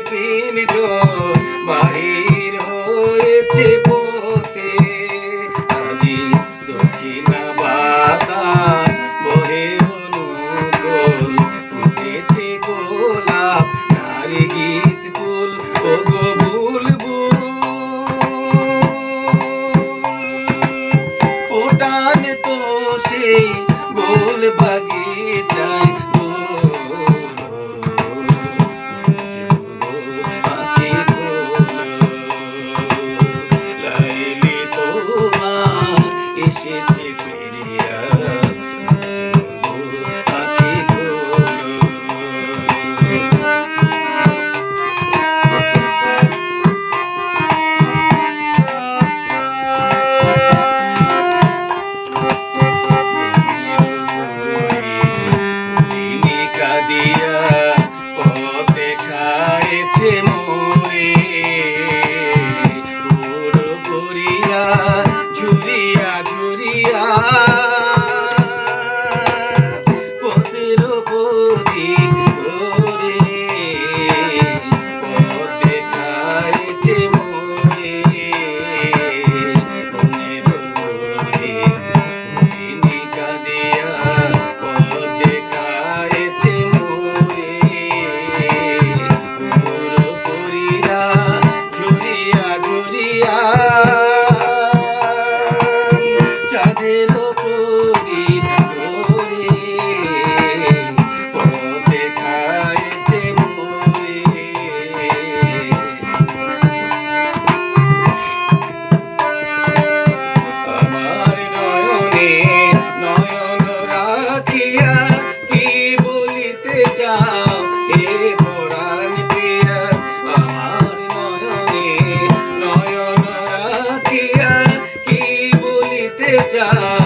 তিনজন বাহির হয়েছে আজি দক্ষিণা বাতাস বহে অনুকূল, ফুটেছে গোলাপ নারগিস ফুল ও গোল বাগিচায় जा